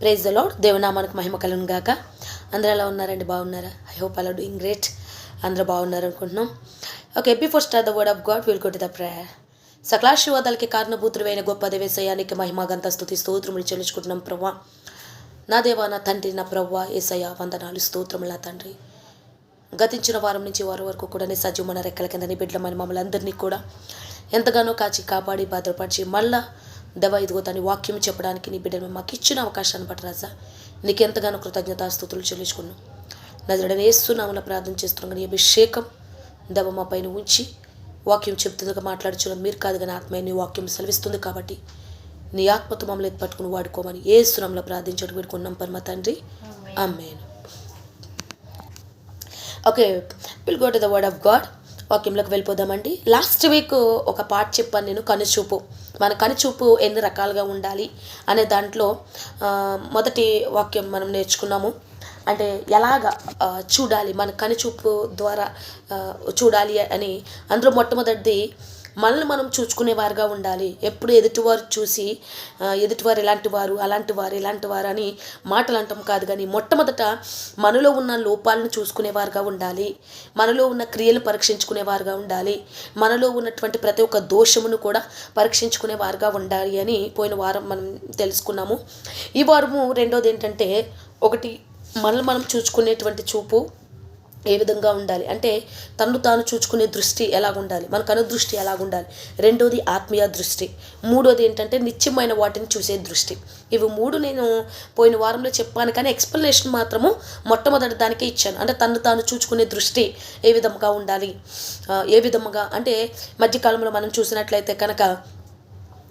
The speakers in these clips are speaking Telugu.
ప్రైజ్ ద లాడ్ దేవనామానికి మహిమ కలను గాక. అందరూ ఎలా ఉన్నారండి? బాగున్నారా? I hope all doing great అందరూ బాగున్నారు అనుకుంటున్నాం. Okay before start the word of God will go the prayer సకలాశీర్వాదాలకి అయిన గొప్ప దేవేశయానికి మహిమాగంత స్థుతి స్తోత్రములు చెల్లించుకుంటున్నాం ప్రవ్వ. నా దేవా నా తండ్రి నా ప్రవ్వ ఏసయ్య వందనాలు స్తోత్రముల తండ్రి. గతించిన వారం నుంచి వారం వరకు కూడా నీ సజీవమైన రెక్కల కింద నీ బిడ్డలమని మమ్మల్ని అందరినీ కూడా ఎంతగానో కాచి కాపాడి భద్రపరిచి మళ్ళా దవ ఇదిగో దాని వాక్యం చెప్పడానికి నీ బిడ్డను మాకు ఇచ్చిన అవకాశాన్ని బట్టి రాజా. నీకు ఎంతగానో కృతజ్ఞతాస్తుతులు చెల్లించుకున్నాం. నజరడని వేస్తున్నామని ప్రార్థన చేస్తున్నాం. నీ అభిషేకం దవ మా పైన ఉంచి వాక్యం చెప్తుందిగా మాట్లాడుచున్న మీరు కాదు కానీ ఆత్మ నీ వాక్యం సెలవిస్తుంది కాబట్టి నీ ఆత్మతో మమ్మల్ని ఎత్తి పట్టుకుని వాడుకోమని ఏ సునంలో ప్రార్థించడం పెట్టుకున్నాం పరమ తండ్రి. Amen okay will go to the word of God వాక్యంలోకి వెళ్ళిపోదామండి. లాస్ట్ వీక్ ఒక పాట చెప్పాను నేను కనుచూపు. మన కనుచూపు ఎన్ని రకాలుగా ఉండాలి అనే దాంట్లో మొదటి వాక్యం మనం నేర్చుకున్నాము. అంటే ఎలాగ చూడాలి మన కనుచూపు ద్వారా చూడాలి అని. అందులో మొట్టమొదటిది మనల్ని మనం చూసుకునేవారుగా ఉండాలి. ఎప్పుడు ఎదుటివారు చూసి ఎదుటివారు ఎలాంటి వారు అలాంటి వారు ఎలాంటి వారు అని మాటలు అంటాం కాదు కానీ మొట్టమొదట మనలో ఉన్న లోపాలను చూసుకునేవారుగా ఉండాలి. మనలో ఉన్న క్రియలు పరీక్షించుకునేవారుగా ఉండాలి. మనలో ఉన్నటువంటి ప్రతి ఒక్క దోషమును కూడా పరీక్షించుకునేవారుగా ఉండాలి అని పోయిన వారం మనం తెలుసుకున్నాము. ఈ వారము రెండోది ఏంటంటే ఒకటి మనల్ని మనం చూసుకునేటువంటి చూపు ఏ విధంగా ఉండాలి? అంటే తను తాను చూచుకునే దృష్టి ఎలాగుండాలి? మన కనుదృష్టి దృష్టి రెండోది ఆత్మీయ దృష్టి. మూడోది ఏంటంటే నిత్యమైన వాటిని చూసే దృష్టి. ఇవి మూడు నేను పోయిన వారంలో చెప్పాను కానీ ఎక్స్ప్లెనేషన్ మాత్రము మొట్టమొదటి దానికే ఇచ్చాను. అంటే తను తాను చూచుకునే దృష్టి ఏ విధంగా ఉండాలి? ఏ విధముగా? అంటే మధ్యకాలంలో మనం చూసినట్లయితే కనుక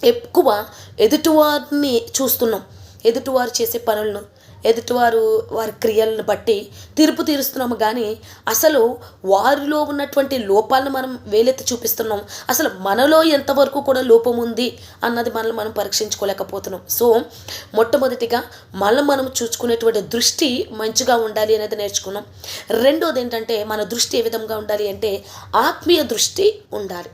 ఎక్కువ ఎదుటివారిని చూస్తున్నాం. ఎదుటివారు చేసే పనులను ఎదుటివారు వారి క్రియలను బట్టి తీర్పు తీరుస్తున్నాము. కానీ అసలు వారిలో ఉన్నటువంటి లోపాలను మనం వేలెత్తి చూపిస్తున్నాం. అసలు మనలో ఎంతవరకు కూడా లోపం ఉంది అన్నది మనల్ని మనం పరీక్షించుకోలేకపోతున్నాం. సో మొట్టమొదటిగా మనం మనం చూసుకునేటువంటి దృష్టి మంచిగా ఉండాలి అనేది నేర్చుకున్నాం. రెండోది ఏంటంటే మన దృష్టి ఏ విధంగా ఉండాలి అంటే ఆత్మీయ దృష్టి ఉండాలి.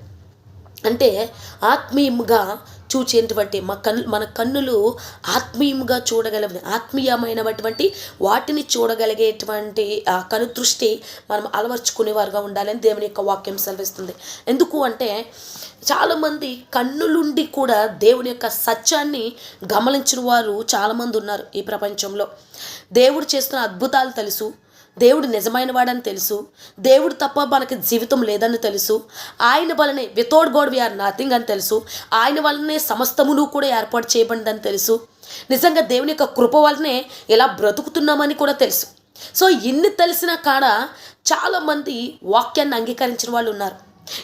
అంటే ఆత్మీయంగా చూచేటువంటి మా కన్ మన కన్నులు ఆత్మీయంగా చూడగలవి ఆత్మీయమైనటువంటి వాటిని చూడగలిగేటువంటి ఆ కనుదృష్టి మనం అలవర్చుకునేవారుగా ఉండాలని దేవుని యొక్క వాక్యం సెలవిస్తుంది. ఎందుకు అంటే చాలామంది కన్నులుండి కూడా దేవుని యొక్క సత్యాన్ని గమనించిన వారు చాలామంది ఉన్నారు ఈ ప్రపంచంలో. దేవుడు చేస్తున్న అద్భుతాలు తెలుసు. దేవుడు నిజమైన వాడని తెలుసు. దేవుడు తప్ప మనకి జీవితం లేదని తెలుసు. ఆయన వలనే వితౌట్ గాడ్ వీఆర్ నథింగ్ అని తెలుసు. ఆయన వలనే సమస్తమును కూడా ఏర్పాటు చేయబడిందని తెలుసు. నిజంగా దేవుని యొక్క కృప వలనే ఇలా బ్రతుకుతున్నామని కూడా తెలుసు. సో ఇన్ని తెలిసిన కాడ చాలామంది వాక్యాన్ని అంగీకరించిన వాళ్ళు ఉన్నారు.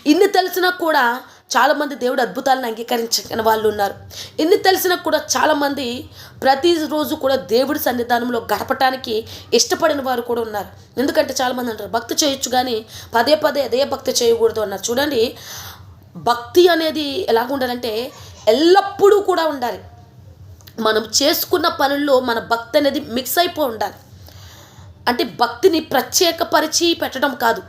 ఇన్ని తెలిసినా కూడా చాలామంది దేవుడు అద్భుతాలను అంగీకరించని వాళ్ళు ఉన్నారు. ఎన్ని తెలిసినా కూడా చాలామంది ప్రతిరోజు కూడా దేవుడి సన్నిధానంలో గడపటానికి ఇష్టపడిన వారు కూడా ఉన్నారు. ఎందుకంటే చాలామంది అంటారు భక్తి చేయొచ్చు కానీ పదే పదే అదే భక్తి చేయకూడదు అన్నారు. చూడండి భక్తి అనేది ఎలాగ ఉండాలంటే ఎల్లప్పుడూ కూడా ఉండాలి. మనం చేసుకున్న పనుల్లో మన భక్తి అనేది మిక్స్ అయిపోయి ఉండాలి. అంటే భక్తిని ప్రత్యేకపరిచి పెట్టడం కాదు.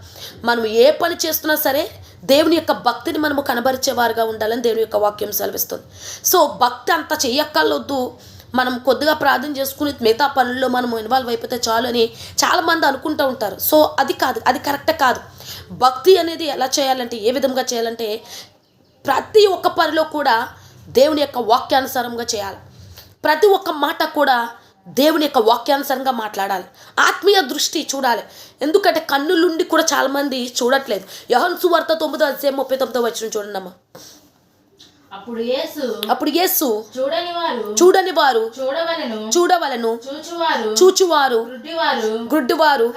మనం ఏ పని చేస్తున్నా సరే దేవుని యొక్క భక్తిని మనము కనబరిచేవారుగా ఉండాలని దేవుని యొక్క వాక్యం సెలవిస్తుంది. సో భక్తి అంత చెయ్యక్కర్లొద్దు. మనం కొద్దిగా ప్రార్థన చేసుకుని మిగతా పనుల్లో మనం ఇన్వాల్వ్ అయిపోతే చాలు అని చాలామంది అనుకుంటూ ఉంటారు. సో అది కాదు అది కరెక్ట్ కాదు. భక్తి అనేది ఎలా చేయాలంటే ఏ విధంగా చేయాలంటే ప్రతి ఒక్క పనిలో కూడా దేవుని యొక్క వాక్యానుసారంగా చేయాలి. ప్రతి ఒక్క మాట కూడా దేవుని యొక్క వాక్యానుసారంగా మాట్లాడాలి. ఆత్మీయ దృష్టి చూడాలి. ఎందుకంటే కన్నులుండి కూడా చాలామంది చూడట్లేదు. యహన్ సువార్త తొమ్మిదో అధ్యాయం ముప్పై తొమ్మిదో వచ్చిన చూడండి అమ్మా అప్పుడు యేసు అప్పుడు యేసు చూడని వారు చూడని వారు చూడవలను చూడవలను చూచువారు చూచువారు గుడ్డివారు గుడ్డివారు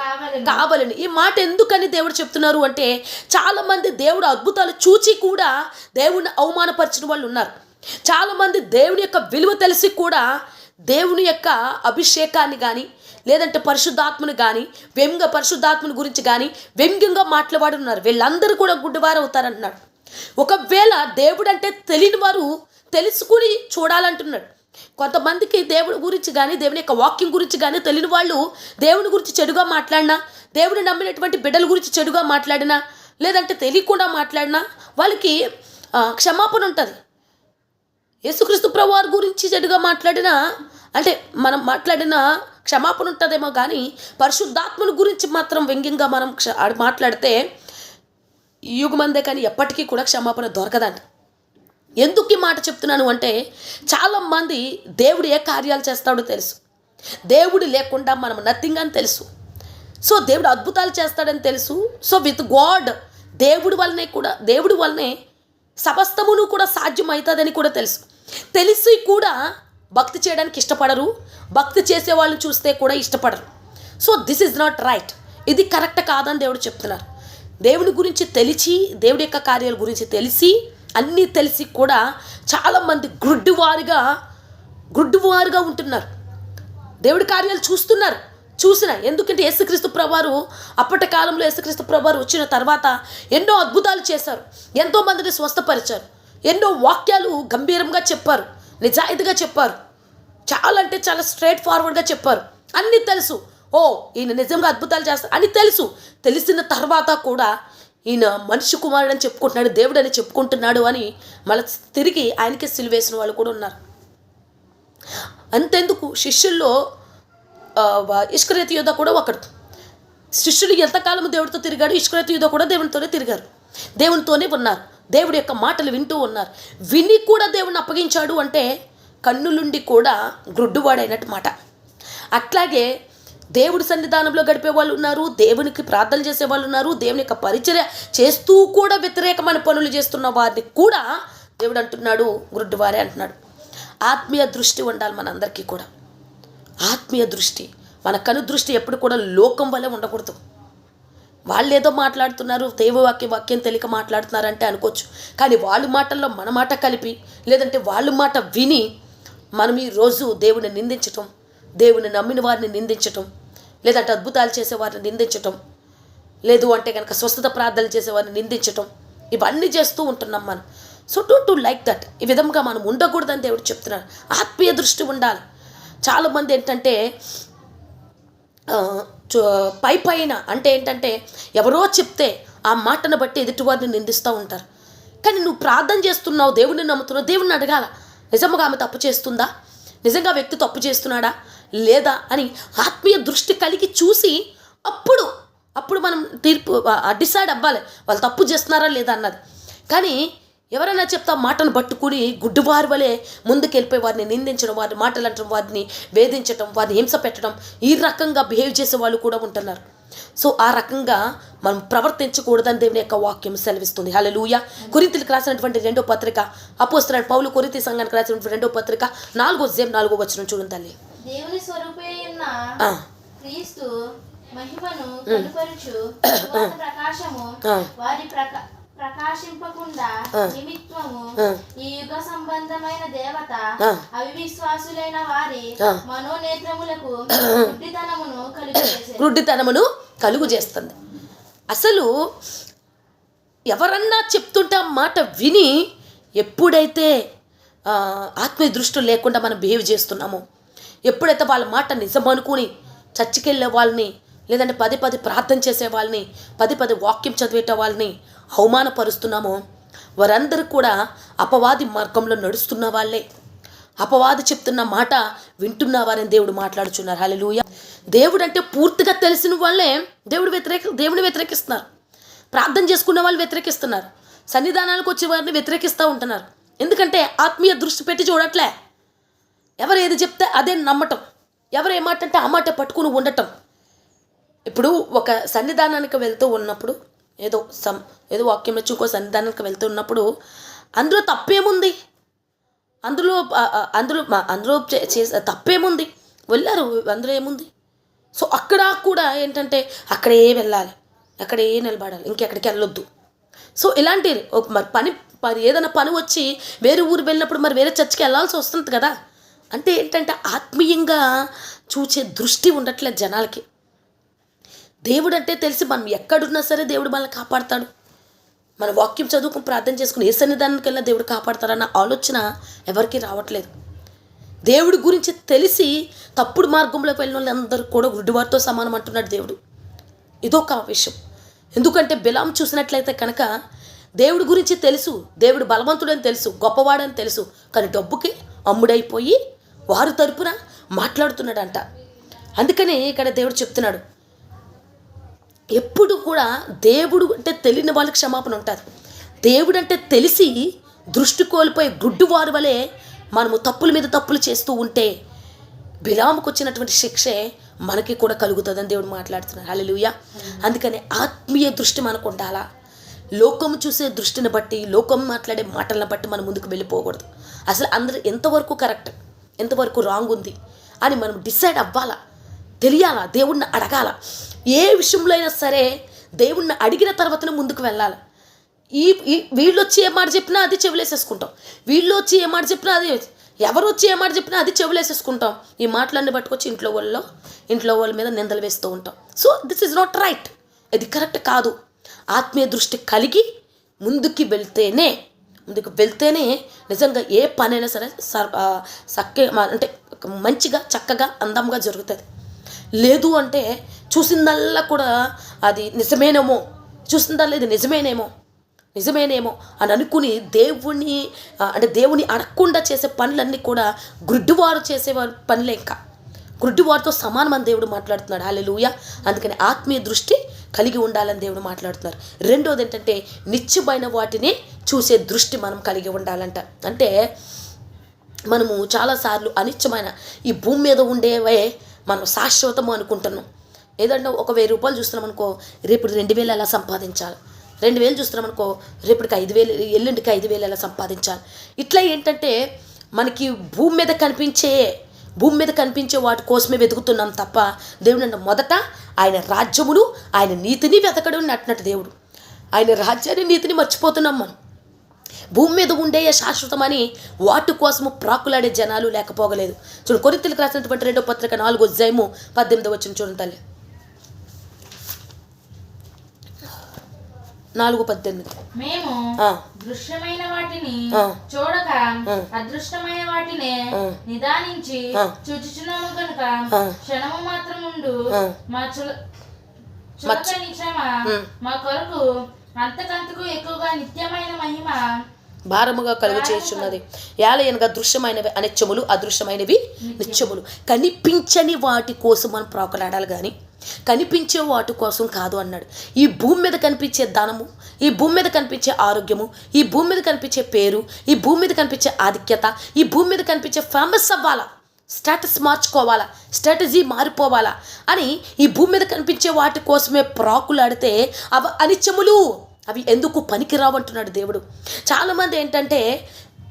కావలను. ఈ మాట ఎందుకని దేవుడు చెప్తున్నారు అంటే చాలామంది దేవుడు అద్భుతాలు చూచి కూడా దేవుని అవమానపరిచిన వాళ్ళు ఉన్నారు. చాలామంది దేవుని యొక్క విలువ తెలిసి కూడా దేవుని యొక్క అభిషేకాన్ని కానీ లేదంటే పరిశుద్ధాత్మను కానీ వ్యంగ్య పరిశుద్ధాత్మని గురించి కానీ వ్యంగ్యంగా మాట్లాడున్నారు వీళ్ళందరూ కూడా గుడ్డివారు అవుతారంటున్నాడు ఒకవేళ దేవుడు అంటే తెలియని వారు తెలుసుకుని చూడాలంటున్నాడు కొంతమందికి దేవుడి గురించి కానీ దేవుని యొక్క వాక్యం గురించి కానీ తెలియని వాళ్ళు దేవుని గురించి చెడుగా మాట్లాడినా దేవుని నమ్మినటువంటి బిడ్డల గురించి చెడుగా మాట్లాడినా లేదంటే తెలియకుండా మాట్లాడినా వాళ్ళకి క్షమాపణ ఉంటుంది. యేసుక్రీస్తు ప్రభువారి గురించి చెడుగా మాట్లాడినా అంటే మనం మాట్లాడిన క్షమాపణ ఉంటుందేమో కానీ పరిశుద్ధాత్మను గురించి మాత్రం వ్యంగ్యంగా మనం క్ష మాట్లాడితే యుగమందే కానీ ఎప్పటికీ కూడా క్షమాపణ దొరకదంట ఎందుకు ఈ మాట చెప్తున్నాను అంటే చాలామంది దేవుడు ఏ కార్యాలు చేస్తాడో తెలుసు. దేవుడు లేకుండా మనం నథింగ్ అని తెలుసు. సో దేవుడు అద్భుతాలు చేస్తాడని తెలుసు. సో విత్ గాడ్ దేవుడి వల్లనే కూడా దేవుడి వల్లనే సమస్తమును కూడా సాధ్యం అవుతుందని కూడా తెలుసు. తెలిసి కూడా భక్తి చేయడానికి ఇష్టపడరు. భక్తి చేసే వాళ్ళని చూస్తే కూడా ఇష్టపడరు. So this is not right ఇది కరెక్ట్ కాదని దేవుడు చెప్తున్నారు. దేవుని గురించి తెలిసి దేవుడి యొక్క కార్యాల గురించి తెలిసి అన్నీ తెలిసి కూడా చాలామంది గుడ్డివారుగా గుడ్డివారుగా ఉంటున్నారు. దేవుడి కార్యాలు చూస్తున్నారు. చూసిన ఎందుకంటే యేసుక్రీస్తు ప్రభువారు అప్పటి కాలంలో యేసుక్రీస్తు ప్రభువారు వచ్చిన తర్వాత ఎన్నో అద్భుతాలు చేశారు. ఎంతోమందిని స్వస్థపరిచారు. ఎన్నో వాక్యాలు గంభీరంగా చెప్పారు. నిజాయితీగా చెప్పారు. చాలా అంటే చాలా స్ట్రైట్ ఫార్వర్డ్గా చెప్పారు. అన్నీ తెలుసు. ఓ ఈయన నిజంగా అద్భుతాలు చేస్తారు. అని తెలుసు. తెలిసిన తర్వాత కూడా ఈయన మనిషి కుమారుడు అని చెప్పుకుంటున్నాడు దేవుడు అని చెప్పుకుంటున్నాడు అని మళ్ళీ తిరిగి ఆయనకే సిలువేసిన వాళ్ళు కూడా ఉన్నారు. అంతెందుకు? శిష్యుల్లో ఇష్కరేతి యుద్ధ కూడా ఒకడు. శిష్యులు ఎంతకాలం దేవుడితో తిరిగాడు ఇష్కరేతి యుద్ధ కూడా దేవునితోనే తిరిగారు. దేవునితోనే ఉన్నారు. దేవుడి యొక్క మాటలు వింటూ ఉన్నారు. విని కూడా దేవుని అప్పగించాడు అంటే కన్నులుండి కూడా గ్రుడ్డువాడైనట్టు మాట. అట్లాగే దేవుడి సన్నిధానంలో గడిపే వాళ్ళు ఉన్నారు దేవునికి ప్రార్థన చేసే వాళ్ళు ఉన్నారు దేవుని యొక్క పరిచర్య చేస్తూ కూడా వ్యతిరేకమైన పనులు చేస్తున్న వారిని కూడా దేవుడు అంటున్నాడు గుడ్డివారే అంటున్నాడు. ఆత్మీయ దృష్టి ఉండాలి మనందరికీ కూడా. ఆత్మీయ దృష్టి మన కను దృష్టి ఎప్పుడు కూడా లోకం వలె ఉండకూడదు. వాళ్ళు ఏదో మాట్లాడుతున్నారు దైవవాక్యం వాక్యం తెలియక మాట్లాడుతున్నారంటే అనుకోవచ్చు. కానీ వాళ్ళ మాటల్లో మన మాట కలిపి లేదంటే వాళ్ళ మాట విని మనం ఈరోజు రోజు దేవుని నిందించటం దేవుని నమ్మిన వారిని నిందించటం లేదంటే అద్భుతాలు చేసే వారిని నిందించటం లేదు అంటే కనుక స్వస్థత ప్రార్థనలు చేసే వారిని నిందించటం ఇవన్నీ చేస్తూ ఉంటున్నాం మనం. So to to like that. ఈ విధంగా మనం ఉండకూడదని దేవుడు చెప్తున్నాడు ఆత్మీయ దృష్టి ఉండాలి. చాలామంది ఏంటంటే పై పైన అంటే ఏంటంటే ఎవరో చెప్తే ఆ మాటను బట్టి ఎదుటివారిని నిందిస్తూ ఉంటారు. కానీ నువ్వు ప్రార్థన చేస్తున్నావు దేవుడిని నమ్ముతున్నావు దేవుడిని అడగాల. నిజంగా ఆమె తప్పు చేస్తుందా? నిజంగా వ్యక్తి తప్పు చేస్తున్నాడా? లేదా అని ఆత్మీయ దృష్టి కలిగి చూసి అప్పుడు అప్పుడు మనం తీర్పు డిసైడ్ అవ్వాలి. వాళ్ళు తప్పు చేస్తున్నారా లేదా అన్నది. కానీ ఎవరైనా చెప్తా మాటను పట్టుకుని గుడ్డువారి వలె ముందుకు వెళ్ళిపోయి వారిని నిందించడం వారిని మాటలు అనడం వారిని వేధించడం వారిని హింస పెట్టడం ఈ రకంగా బిహేవ్ చేసే వాళ్ళు కూడా ఉంటున్నారు. సో ఆ రకంగా మనం ప్రవర్తించకూడదని దేవుని యొక్క వాక్యం సెలవిస్తుంది. హల్లెలూయ. కొరింతలకు రాసినటువంటి రెండో పత్రిక అపోస్తున్న పౌలు కొరింతి సంఘానికి రాసినటువంటి రెండో పత్రిక నాలుగో జేం నాలుగో వచ్చిన చూడండి తల్లి. దేవుని క్రీస్తు మహిమను ప్రకాశము. వారి ప్రక ప్రకాశింపకుండా ఆ. నిమిత్తము ఆ. ఈ యుగ సంబంధమైన దేవత ఆ. అవిశ్వాసులైన వారి ఆ. మనోనేత్రములకు గుడ్డితనమును కలిగి చేస్తుంది అసలు ఎవరన్నా చెప్తుంటే ఆ మాట విని ఎప్పుడైతే ఆత్మీయ దృష్టి లేకుండా మనం బిహేవ్ చేస్తున్నామో ఎప్పుడైతే వాళ్ళ మాట నిజం అనుకుని చర్చికెళ్ళే వాళ్ళని లేదంటే పది పది ప్రార్థన చేసే వాళ్ళని పది పది వాక్యం చదివేట వాళ్ళని అవమానపరుస్తున్నామో? వారందరూ కూడా అపవాది మార్గంలో నడుస్తున్న వాళ్ళే. అపవాది చెప్తున్న మాట వింటున్నవారని దేవుడు మాట్లాడుచున్నారు. హల్లెలూయా. దేవుడు అంటే పూర్తిగా తెలిసిన వాళ్ళే. దేవుడు వ్యతిరేక దేవుని వ్యతిరేకిస్తున్నారు. ప్రార్థన చేసుకున్న వాళ్ళు వ్యతిరేకిస్తున్నారు. సన్నిధానాలకు వచ్చే వారిని వ్యతిరేకిస్తూ ఉంటున్నారు. ఎందుకంటే ఆత్మీయ దృష్టి పెట్టి చూడట్లే. ఎవరు ఏది చెప్తే అదే నమ్మటం. ఎవరు ఏ మాట అంటే ఆ మాట పట్టుకుని ఉండటం. ఇప్పుడు ఒక సన్నిధానానికి వెళ్తూ ఉన్నప్పుడు ఏదో సం ఏదో వాక్యం వచ్చి ఇంకో సన్నిధానానికి వెళ్తూ ఉన్నప్పుడు అందులో తప్పేముంది? అందులో అందులో మా- అందులో చే- చేసే తప్పేముంది? వెళ్ళారు అందులో ఏముంది? సో అక్కడ కూడా ఏంటంటే అక్కడే వెళ్ళాలి. అక్కడే నిలబడాలి. ఇంకెక్కడికి వెళ్ళొద్దు. సో ఇలాంటివి ఒక మరి పని మరి ఏదైనా పని వచ్చి వేరే ఊరు వెళ్ళినప్పుడు మరి వేరే చర్చికి వెళ్ళాల్సి వస్తుంది కదా? అంటే ఏంటంటే ఆత్మీయంగా చూచే దృష్టి ఉండట్లేదు జనాలకి. దేవుడు అంటే తెలిసి మనం ఎక్కడున్నా సరే దేవుడు మనల్ని కాపాడతాడు. మన వాక్యం చదువుకుని ప్రార్థన చేసుకుని ఏ సన్నిధానానికి వెళ్ళినా దేవుడు కాపాడతారన్న ఆలోచన ఎవరికీ రావట్లేదు. దేవుడి గురించి తెలిసి తప్పుడు మార్గంలోకి వెళ్ళిన వాళ్ళందరూ కూడా గుడ్డివారితో సమానం అంటున్నాడు దేవుడు. ఇదొక విషయం ఎందుకంటే బిలాం చూసినట్లయితే కనుక దేవుడి గురించి తెలుసు దేవుడు బలవంతుడని తెలుసు గొప్పవాడని తెలుసు కానీ డబ్బుకి అమ్ముడైపోయి వారి తరపున మాట్లాడుతున్నాడంట. అందుకని ఇక్కడ దేవుడు చెప్తున్నాడు ఎప్పుడు కూడా దేవుడు అంటే తెలియని వాళ్ళకి క్షమాపణ ఉంటుంది. దేవుడు అంటే తెలిసి దృష్టి కోల్పోయి గుడ్డువారి వలె మనము తప్పుల మీద తప్పులు చేస్తూ ఉంటే బిలాముకు వచ్చినటువంటి శిక్షే మనకి కూడా కలుగుతుందని దేవుడు మాట్లాడుతున్నాడు. హల్లెలూయా. అందుకని ఆత్మీయ దృష్టి మనకు ఉండాలా? లోకం చూసే దృష్టిని బట్టి లోకం మాట్లాడే మాటలను బట్టి మనం ముందుకు వెళ్ళిపోకూడదు. అసలు అందరూ ఎంతవరకు కరెక్ట్ ఎంతవరకు రాంగ్ ఉంది అని మనం డిసైడ్ అవ్వాలా? తెలియాలా? దేవుడిని అడగాల? ఏ విషయంలో అయినా సరే దేవుణ్ణి అడిగిన తర్వాతనే ముందుకు వెళ్ళాలి. ఈ వీళ్ళు వచ్చి ఏ మాట చెప్పినా అది చెవులేసేసుకుంటాం. వీళ్ళు వచ్చి ఏ మాట చెప్పినా అది ఎవరు వచ్చి ఏ మాట చెప్పినా అది చెవులేసేసుకుంటాం. ఈ మాటలన్నీ పట్టుకొచ్చి ఇంట్లో వాళ్ళలో ఇంట్లో వాళ్ళ మీద నిందలు వేస్తూ ఉంటాం. So this is not right ఇది కరెక్ట్ కాదు. ఆత్మీయ దృష్టి కలిగి ముందుకి వెళ్తేనే ముందుకు వెళ్తేనే నిజంగా ఏ పనైనా సరే సర్ ఆ, సక్కే అంటే మంచిగా చక్కగా అందంగా జరుగుతుంది. లేదు అంటే చూసిందల్లా కూడా అది నిజమేనేమో? చూసిందల్లా ఇది నిజమేనేమో? నిజమేనేమో? అని అనుకుని దేవుని అంటే దేవుని అడగకుండా చేసే పనులన్నీ కూడా గుడ్డివారు చేసే పనులే ఇంకా. గుడ్డివారితో సమానమని దేవుడు మాట్లాడుతున్నాడు. హల్లెలూయ. అందుకని ఆత్మీయ దృష్టి కలిగి ఉండాలని దేవుడు మాట్లాడుతున్నారు. రెండోది ఏంటంటే నిత్యమైన వాటిని చూసే దృష్టి మనం కలిగి ఉండాలంట. అంటే మనము చాలాసార్లు అనిత్యమైన ఈ భూమి మీద ఉండేవే మనం శాశ్వతము అనుకుంటున్నాం. ఏదంటే ఒక వెయ్యి రూపాయలు చూస్తున్నాం అనుకో రేపు రెండు వేలు ఎలా సంపాదించాలి? రెండు వేలు చూస్తున్నాం అనుకో రేపటికి ఐదు వేలు ఎల్లుండికి ఐదు వేలు ఎలా సంపాదించాలి? ఇట్లా ఏంటంటే మనకి భూమి మీద కనిపించే భూమి మీద కనిపించే వాటి కోసమే వెతుకుతున్నాం తప్ప దేవుడు అంటే మొదట ఆయన రాజ్యమును ఆయన నీతిని వెతకడం నట్టినట్టు దేవుడు. ఆయన రాజ్యాన్ని నీతిని మర్చిపోతున్నాం మనం. భూమి మీద ఉండే శాశ్వతమని వాటి కోసము ప్రాకులాడే జనాలు లేకపోగలేదు చూడు కొరితలకు రాసినటువంటి రెండో పత్రిక నాలుగో అధ్యాయము పద్దెనిమిది వచ్చిన చూడండి తల్లి నాలుగు పద్దెనిమిది మేము. దృశ్యమైన వాటిని. చూడక. అదృష్టమైన వాటినే. నిదానించి. చూచుచున్నాము కనుక. క్షణము మాత్రం ఉండు. మా చుల చులకని ఉమ్. మా కొరకు అంతకంతకు ఎక్కువగా నిత్యమైన మహిమ భారముగా కలుగు చేస్తున్నది ఏలయనగా దృశ్యమైనవి అనిత్యములు అదృశ్యమైనవి నిత్యములు. కనిపించని వాటి కోసం మనం ప్రాకులాడాలి కానీ కనిపించే వాటి కోసం కాదు అన్నాడు. ఈ భూమి మీద కనిపించే ధనము ఈ భూమి మీద కనిపించే ఆరోగ్యము ఈ భూమి మీద కనిపించే పేరు ఈ భూమి మీద కనిపించే ఆధిక్యత ఈ భూమి మీద కనిపించే ఫేమస్ అవ్వాలా? స్టేటస్ మార్చుకోవాలా? స్ట్రాటజీ మారిపోవాలా? అని ఈ భూమి మీద కనిపించే వాటి కోసమే ప్రాకులాడితే అవి అనిత్యములు. అవి ఎందుకు పనికిరావు అంటున్నాడు దేవుడు. చాలామంది ఏంటంటే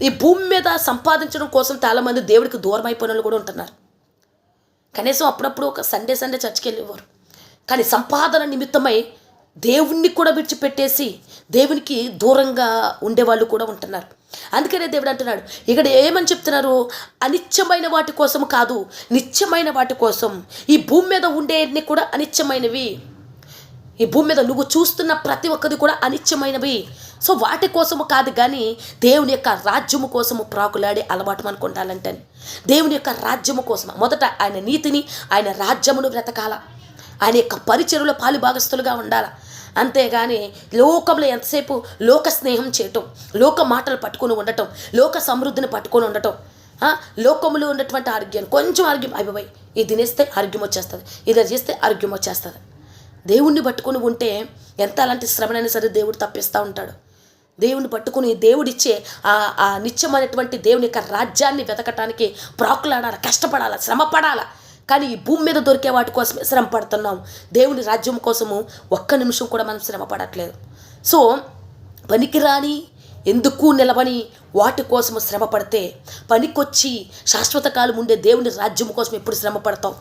ఈ భూమి మీద సంపాదించడం కోసం చాలామంది దేవుడికి దూరం అయిపోయిన వాళ్ళు కూడా ఉంటున్నారు. కనీసం అప్పుడప్పుడు ఒక సండే సండే చర్చికి వెళ్ళేవారు. కానీ సంపాదన నిమిత్తమై దేవుణ్ణి కూడా విడిచిపెట్టేసి దేవునికి దూరంగా ఉండేవాళ్ళు కూడా ఉంటున్నారు. అందుకనే దేవుడు అంటున్నాడు ఇక్కడ ఏమని చెప్తున్నారు? అనిత్యమైన వాటి కోసం కాదు నిత్యమైన వాటి కోసం. ఈ భూమి మీద ఉండేవన్నీ కూడా అనిత్యమైనవి. ఈ భూమి మీద నువ్వు చూస్తున్న ప్రతి ఒక్కది కూడా అనిత్యమైనవి. సో వాటి కోసము కాదు కానీ దేవుని యొక్క రాజ్యము కోసము ప్రాకులాడే అలవాటు మనకు ఉండాలంటే. దేవుని యొక్క రాజ్యము కోసం మొదట ఆయన నీతిని ఆయన రాజ్యమును బ్రతకాల ఆయన యొక్క పరిచయలో పాలు భాగస్తులుగా ఉండాల. అంతేగాని లోకంలో ఎంతసేపు లోక స్నేహం చేయటం లోక మాటలు పట్టుకొని ఉండటం లోక సమృద్ధిని పట్టుకొని ఉండటం లోకంలో ఉన్నటువంటి ఆరోగ్యం కొంచెం ఆరోగ్యం అయిపోయి ఇది తినేస్తే ఆరోగ్యం వచ్చేస్తుంది ఇది చేస్తే ఆరోగ్యం వచ్చేస్తుంది. దేవుణ్ణి పట్టుకుని ఉంటే ఎంత అలాంటి శ్రమనైనా సరే దేవుడు తప్పిస్తూ ఉంటాడు. దేవుని పట్టుకుని దేవుడిచ్చే ఆ ఆ నిత్యమైనటువంటి దేవుని యొక్క రాజ్యాన్ని వెతకటానికి ప్రాకులాడాలి కష్టపడాల శ్రమపడాల. కానీ ఈ భూమి మీద దొరికే వాటి కోసమే శ్రమ పడుతున్నాం. దేవుని రాజ్యం కోసము ఒక్క నిమిషం కూడా మనం శ్రమ పడట్లేదు. సో పనికిరాని ఎందుకు నిలవని వాటి కోసం శ్రమ పడితే పనికొచ్చి శాశ్వతకాలం ఉండే దేవుని రాజ్యం కోసం ఎప్పుడు శ్రమ పడతాం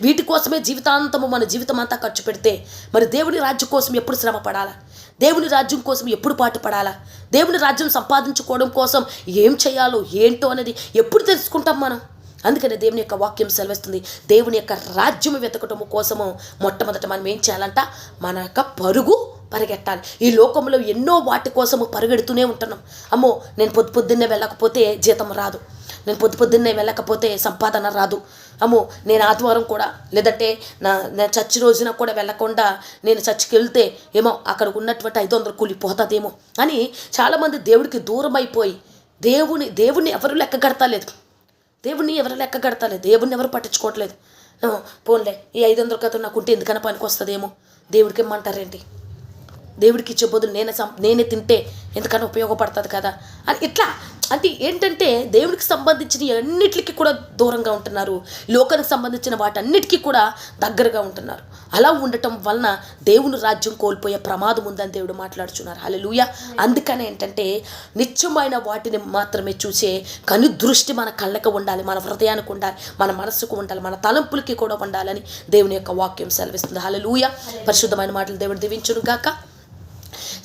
వీటి కోసమే జీవితాంతము మన జీవితం అంతా ఖర్చు పెడితే మరి దేవుని రాజ్యం కోసం ఎప్పుడు శ్రమ పడాలా దేవుని రాజ్యం కోసం ఎప్పుడు పాటు పడాలా? దేవుని రాజ్యం సంపాదించుకోవడం కోసం ఏం చేయాలో ఏంటో అనేది ఎప్పుడు తెలుసుకుంటాం మనం? అందుకనే దేవుని యొక్క వాక్యం సెలవిస్తుంది. దేవుని యొక్క రాజ్యం వెతకటము కోసము మొట్టమొదట మనం ఏం చేయాలంట? మన యొక్క పరుగు పరిగెట్టాలి ఈ లోకంలో ఎన్నో వాటి కోసము పరిగెడుతూనే ఉంటున్నాం. అమ్మో నేను పొద్దు పొద్దున్నే వెళ్ళకపోతే జీతం రాదు. నేను పొద్దు పొద్దున్నే వెళ్ళకపోతే సంపాదన రాదు. అమ్మో నేను ఆదివారం కూడా లేదంటే నా నేను చర్చి రోజున కూడా వెళ్ళకుండా నేను చర్చికి వెళ్తే ఏమో అక్కడ ఉన్నటువంటి ఐదు వందలు కూలిపోతుందేమో అని చాలామంది దేవుడికి దూరం అయిపోయి దేవుని దేవుణ్ణి ఎవరు లెక్క కడతలేదు. దేవుణ్ణి ఎవరు లెక్క కడతలేదు. దేవుణ్ణి ఎవరు పట్టించుకోవట్లేదు. పోన్లే ఈ ఐదు వందల కథ నాకుంటే ఎందుకన్నా పనికి వస్తుందేమో. దేవుడికి ఇమ్మంటారేంటి దేవుడికి ఇచ్చే బదులు నేనే సం నేనే తింటే ఎంతకన్నా ఉపయోగపడుతుంది కదా? అని ఇట్లా అంటే ఏంటంటే దేవుడికి సంబంధించిన అన్నిటికీ కూడా దూరంగా ఉంటున్నారు. లోకానికి సంబంధించిన వాటన్నిటికీ కూడా దగ్గరగా ఉంటున్నారు. అలా ఉండటం వలన దేవుని రాజ్యం కోల్పోయే ప్రమాదం ఉందని దేవుడు మాట్లాడుచున్నారు. హల్లెలూయా. అందుకనే ఏంటంటే నిత్యమైన వాటిని మాత్రమే చూసే కను దృష్టి మన కళ్ళకు ఉండాలి మన హృదయానికి ఉండాలి మన మనసుకు ఉండాలి మన తలంపులకి కూడా ఉండాలని దేవుని యొక్క వాక్యం సెలవిస్తుంది. హల్లెలూయా. పరిశుద్ధమైన మాటలు దేవుడు దీవించును గాక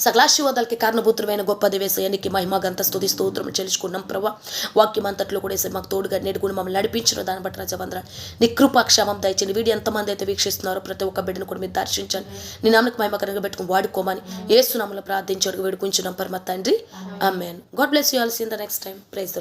సకలాశీవాదాలకి కారణభూతమైన గొప్ప దేవేశయానికి మహిమ గంత స్థుతి స్తోత్రం చెల్లించుకున్నాం ప్రభా వాక్యం అంతట్లో కూడా వేసి మాకు తోడుగా నేడుకుని మమ్మల్ని నడిపించిన దాన్ని బట్టి రజవంద్ర నీ కృపాక్షేమం దయచండి వీడియో ఎంతమంది అయితే వీక్షిస్తున్నారో ప్రతి ఒక్క బిడ్డను కూడా మీరు దర్శించండి. నీ నామకు మహిమ పెట్టుకుని వాడుకోమని ఏసునామలో ప్రార్థించి అడుగు వేడుకుంటున్నాం పరమ తండ్రి. Amen God bless you alls in the next time. Praise